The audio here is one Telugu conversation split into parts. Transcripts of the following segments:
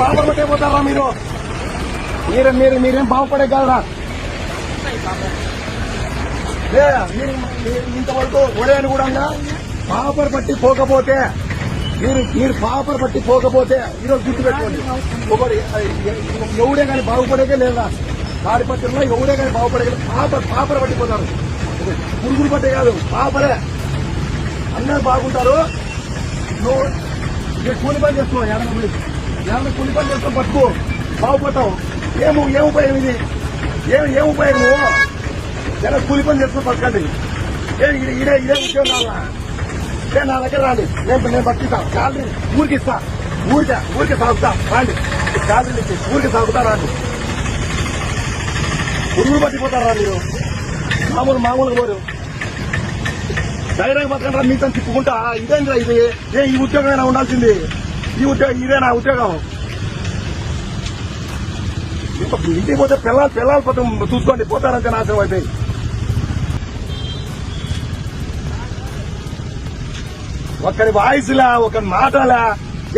బాగుపడతారా మీరు? మీరు మీరు మీరేం బాగుపడే కాదురా. మీరు మీరు ఇంతవరకు ఒడేను కూడా పాపర్ పట్టి పోకపోతే మీరు మీరు పాపర్ పట్టి పోకపోతే ఈరోజు గుర్తు పెట్టుకోండి. ఒకరు ఎవడే కానీ బాగుపడేకే లేదా? తాడిపత్రిలో ఎవడే కానీ బాగుపడే పాపర్ పాపర్ పట్టిపోతారు పురుగులు పట్టే కాదు పాపరే. అందరూ బాగుంటారు. నువ్వు ఇక కూలి పని చేస్తున్నావు ఎడమ ఏమన్నా ఏడన పని చేస్తావు పట్టుకో బాగుపడతావు. ఏము ఏం ఉపయోగం ఇది? ఏం ఏం ఉపయోగం? నువ్వు కూలి పని చేస్తున్నావు పట్టుకోండి ఏ ఇదే ఇదే ఇదే ఉద్యోగం కావాలా నా దగ్గర రాండి. నేను నేను పట్టిస్తా శాలరీ ఊరికి ఇస్తా. ఊరికే ఊరికి సాగుతా. రాండి. శాలరీ ఇచ్చి ఊరికి సాగుతా రాండి. పురుగులు పట్టిపోతారా మీరు. మామూలు మామూలుగా పోరు. ధైర్యంగా బతకండి మీతో తిప్పుకుంటా. ఇదేంద్రా ఇది? ఏ ఈ ఉద్యోగమైనా ఉండాల్సింది. ఈ ఉద్యోగం ఇదేనా ఉద్యోగం. ఇంటికి పోతే పిల్లలు పిల్లలు పోతే చూసుకోండి పోతారంటే నాశనం అయిపోయి. ఒకరి వాయిస్లా ఒకరి మాటలా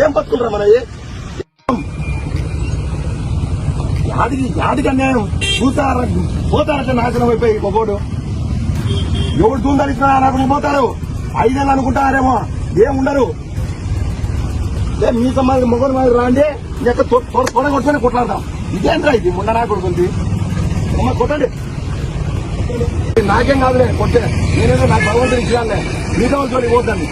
ఏం బతుకుంటారా మన యాదికి యాదికి అన్యాయం. చూస్తారా పోతారంటే నాశనం అయిపోయి ఒకడు ఎవడు దూందరిస్తున్నా నాకు పోతారు. ఐదేళ్ళు అనుకుంటారేమో. ఏం ఉండరు. లే మీ సమాజం మొగలు మాది రాండి. ఇంకా త్వర కొట్టుకొని కొట్లాడదాం ఇదేంట్రా ఇది? మొన్న నా కొడుకుంది అమ్మ కొట్టండి. నాకేం కాదులే కొట్టే. నేనేదో నాకు భగవంతుని ఇచ్చానులే మీతో చోటి పోతాను.